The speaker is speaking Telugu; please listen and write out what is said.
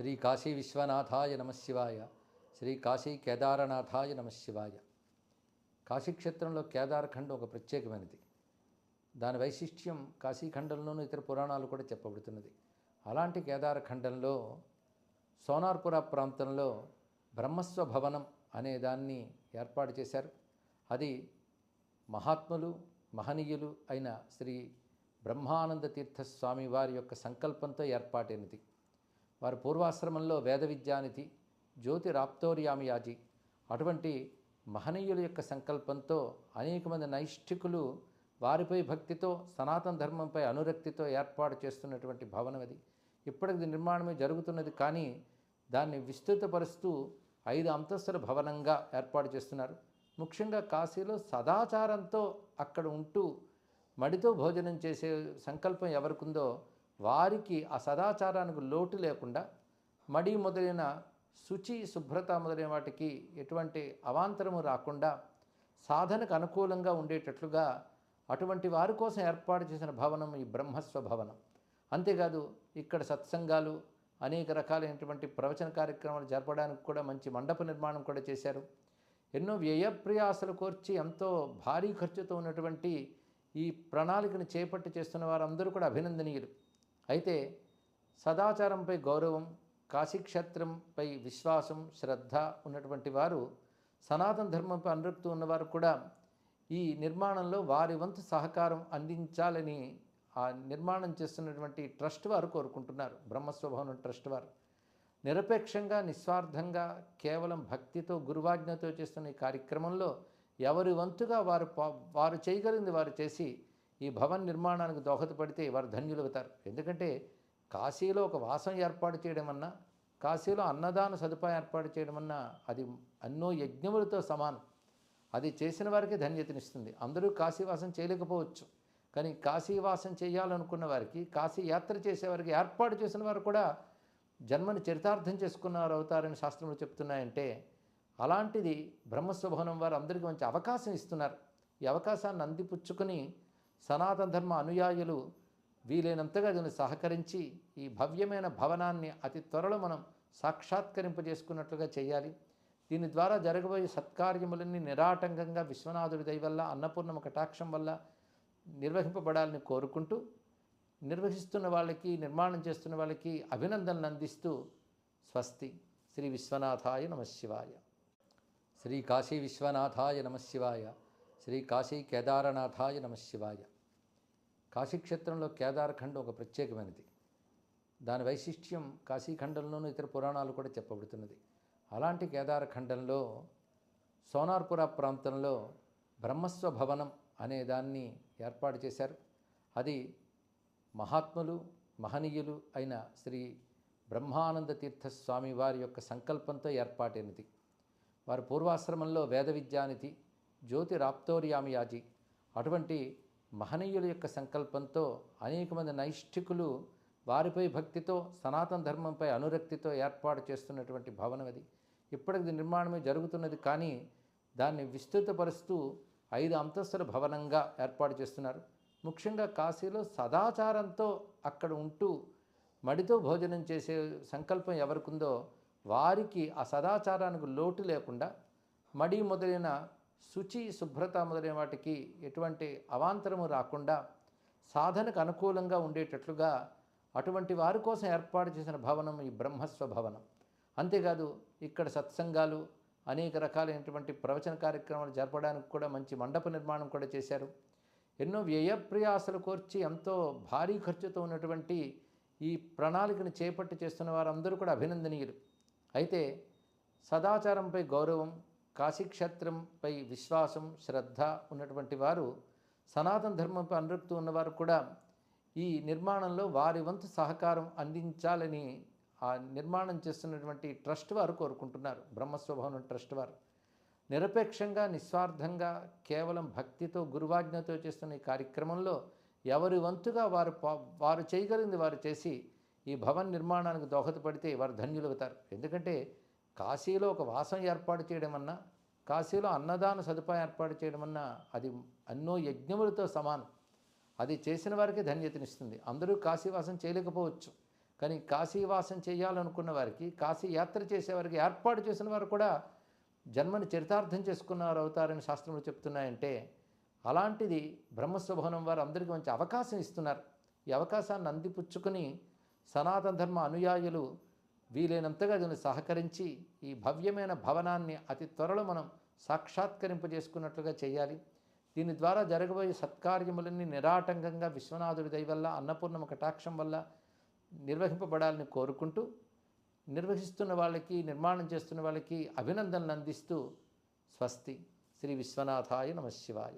శ్రీ కాశీ విశ్వనాథాయ నమశివాయ శ్రీ కాశీ కేదారనాథాయ నమశివాయ కాశీక్షేత్రంలో కేదారఖండం ఒక ప్రత్యేకమైనది. దాని వైశిష్ట్యం కాశీఖండంలోనూ ఇతర పురాణాలు కూడా చెప్పబడుతున్నది. అలాంటి కేదారఖండంలో సోనార్పుర ప్రాంతంలో బ్రహ్మస్వ భవనం అనే దాన్ని ఏర్పాటు చేశారు. అది మహాత్ములు మహనీయులు అయిన శ్రీ బ్రహ్మానంద తీర్థ స్వామి వారి యొక్క సంకల్పంతో ఏర్పాటైనది. వారి పూర్వాశ్రమంలో వేద విద్యానిధి జ్యోతి రాప్తోర్యామియాజీ అటువంటి మహనీయుల యొక్క సంకల్పంతో అనేక మంది నైష్ఠికులు వారిపై భక్తితో సనాతన ధర్మంపై అనురక్తితో ఏర్పాటు చేస్తున్నటువంటి భవనం అది. ఇప్పటికి నిర్మాణమే జరుగుతున్నది కానీ దాన్ని విస్తృతపరుస్తూ ఐదు అంతస్తుల భవనంగా ఏర్పాటు చేస్తున్నారు. ముఖ్యంగా కాశీలో సదాచారంతో అక్కడ ఉంటూ మడితో భోజనం చేసే సంకల్పం ఎవరికుందో వారికి ఆ సదాచారానికి లోటు లేకుండా మడి మొదలైన శుచి శుభ్రత మొదలైన వాటికి ఎటువంటి అవాంతరము రాకుండా సాధనకు అనుకూలంగా ఉండేటట్లుగా అటువంటి వారి కోసం ఏర్పాటు చేసిన భవనం ఈ బ్రహ్మస్వ భవనం. అంతేకాదు ఇక్కడ సత్సంగాలు అనేక రకాలైనటువంటి ప్రవచన కార్యక్రమాలు జరపడానికి కూడా మంచి మండప నిర్మాణం కూడా చేశారు. ఎన్నో వ్యయప్రయాసలు కోర్చి ఎంతో భారీ ఖర్చుతో ఉన్నటువంటి ఈ ప్రణాళికను చేపట్టి చేస్తున్న వారందరూ కూడా అభినందనీయులు. అయితే సదాచారంపై గౌరవం కాశీక్షేత్రంపై విశ్వాసం శ్రద్ధ ఉన్నటువంటి వారు సనాతన ధర్మంపై అనురక్తి ఉన్నవారు కూడా ఈ నిర్మాణంలో వారి వంతు సహకారం అందించాలని ఆ నిర్మాణం చేస్తున్నటువంటి ట్రస్ట్ వారు కోరుకుంటున్నారు. బ్రహ్మస్వభవనం ట్రస్ట్ వారు. నిరపేక్షంగా నిస్వార్థంగా కేవలం భక్తితో గురువాజ్ఞతో చేస్తున్న ఈ కార్యక్రమంలో ఎవరి వంతుగా వారు వారు చేయగలిగింది వారు చేసి ఈ భవన్ నిర్మాణానికి దోహదపడితే వారు ధన్యులవుతారు ఎందుకంటే కాశీలో ఒక వాసం ఏర్పాటు చేయడమన్నా కాశీలో అన్నదాన సదుపాయం ఏర్పాటు చేయడమన్నా అది అన్నో యజ్ఞములతో సమానం. అది చేసిన వారికి ధన్యతనిస్తుంది. అందరూ కాశీవాసం చేయలేకపోవచ్చు. కానీ కాశీవాసం చేయాలనుకున్న వారికి కాశీ యాత్ర చేసేవారికి ఏర్పాటు చేసిన వారు కూడా జన్మని చరితార్థం చేసుకున్నవారు అవుతారని శాస్త్రములు చెప్తున్నాయంటే అలాంటిది బ్రహ్మస్వభవనం వారు అందరికీ మంచి అవకాశం ఇస్తున్నారు. ఈ అవకాశాన్ని అందిపుచ్చుకొని సనాతన ధర్మ అనుయాయులు వీలైనంతగా దీన్ని సహకరించి ఈ భవ్యమైన భవనాన్ని అతి త్వరలో మనం సాక్షాత్కరింపజేసుకున్నట్లుగా చేయాలి. దీని ద్వారా జరగబోయే సత్కార్యములన్నీ నిరాటంకంగా విశ్వనాథుడి దయవల్ల అన్నపూర్ణమ కటాక్షం వల్ల నిర్వహింపబడాలని కోరుకుంటూ నిర్వహిస్తున్న వాళ్ళకి నిర్మాణం చేస్తున్న వాళ్ళకి అభినందనలు అందిస్తూ స్వస్తి. శ్రీ విశ్వనాథాయ నమశివాయ శ్రీ కాశీ విశ్వనాథాయ నమశివాయ శ్రీ కాశీ కేదారనాథాయ నమశివాయ కాశీక్షేత్రంలో కేదారఖండం ఒక ప్రత్యేకమైనది. దాని వైశిష్ట్యం కాశీఖండంలోనూ ఇతర పురాణాలు కూడా చెప్పబడుతున్నది. అలాంటి కేదారఖండంలో సోనార్పుర ప్రాంతంలో బ్రహ్మస్వ భవనం అనే దాన్ని ఏర్పాటు చేశారు. అది మహాత్ములు మహనీయులు అయిన శ్రీ బ్రహ్మానంద తీర్థ స్వామి వారి యొక్క సంకల్పంతో ఏర్పాటైనది. వారి పూర్వాశ్రమంలో వేద విద్యానిధి జ్యోతి రాప్తోర్యామియాజీ అటువంటి మహనీయుల యొక్క సంకల్పంతో అనేక మంది నైష్ఠికులు వారిపై భక్తితో సనాతన ధర్మంపై అనురక్తితో ఏర్పాటు చేస్తున్నటువంటి భవనం అది. ఇప్పటికి నిర్మాణమే జరుగుతున్నది కానీ దాన్ని విస్తృతపరుస్తూ ఐదు అంతస్తుల భవనంగా ఏర్పాటు చేస్తున్నారు. ముఖ్యంగా కాశీలో సదాచారంతో అక్కడ ఉంటూ మడితో భోజనం చేసే సంకల్పం ఎవరికుందో వారికి ఆ సదాచారానికి లోటు లేకుండా మడి మొదలైన శుచి శుభ్రత మొదలైన వాటికి ఎటువంటి అవాంతరము రాకుండా సాధనకు అనుకూలంగా ఉండేటట్లుగా అటువంటి వారి కోసం ఏర్పాటు చేసిన భవనం ఈ బ్రహ్మస్వ భవనం. అంతేకాదు ఇక్కడ సత్సంగాలు అనేక రకాలైనటువంటి ప్రవచన కార్యక్రమాలు జరపడానికి కూడా మంచి మండప నిర్మాణం కూడా చేశారు. ఎన్నో వ్యయప్రయాసలు కోర్చి ఎంతో భారీ ఖర్చుతో ఉన్నటువంటి ఈ ప్రణాళికను చేపట్టి చేస్తున్న వారందరూ కూడా అభినందనీయులు. అయితే సదాచారంపై గౌరవం కాశీక్షేత్రంపై విశ్వాసం శ్రద్ధ ఉన్నటువంటి వారు సనాతన ధర్మంపై అనురక్తి ఉన్నవారు కూడా ఈ నిర్మాణంలో వారి వంతు సహకారం అందించాలని ఆ నిర్మాణం చేస్తున్నటువంటి ట్రస్ట్ వారు కోరుకుంటున్నారు. బ్రహ్మస్వభవనం ట్రస్ట్ వారు. నిరపేక్షంగా నిస్వార్థంగా కేవలం భక్తితో గురువాజ్ఞతో చేస్తున్న ఈ కార్యక్రమంలో ఎవరి వంతుగా వారు వారు చేయగలిగింది వారు చేసి ఈ భవన్ నిర్మాణానికి దోహదపడితే వారు ధన్యులవుతారు. ఎందుకంటే కాశీలో ఒక వాసం ఏర్పాటు చేయడమన్నా కాశీలో అన్నదాన సదుపాయం ఏర్పాటు చేయడమన్నా అది అన్నో యజ్ఞములతో సమానం. అది చేసిన వారికి ధన్యతనిస్తుంది. అందరూ కాశీవాసం చేయలేకపోవచ్చు. కానీ కాశీవాసం చేయాలనుకున్న వారికి కాశీ యాత్ర చేసేవారికి ఏర్పాటు చేసిన వారు కూడా జన్మని చరితార్థం చేసుకున్నవారు అవుతారని శాస్త్రములు చెప్తున్నాయంటే అలాంటిది బ్రహ్మస్వభవనం వారు అందరికీ మంచి అవకాశం ఇస్తున్నారు. ఈ అవకాశాన్ని అందిపుచ్చుకుని సనాతన ధర్మ అనుయాయులు వీలైనంతగా దీన్ని సహకరించి ఈ భవ్యమైన భవనాన్ని అతి త్వరలో మనం సాక్షాత్కరింపజేసుకున్నట్లుగా చేయాలి. దీని ద్వారా జరగబోయే సత్కార్యములన్నీ నిరాటంకంగా విశ్వనాథుడి దయవల్ల అన్నపూర్ణమ కటాక్షం వల్ల నిర్వహింపబడాలని కోరుకుంటూ నిర్వహిస్తున్న వాళ్ళకి నిర్మాణం చేస్తున్న వాళ్ళకి అభినందనలు అందిస్తూ స్వస్తి. శ్రీ విశ్వనాథాయ నమశివాయ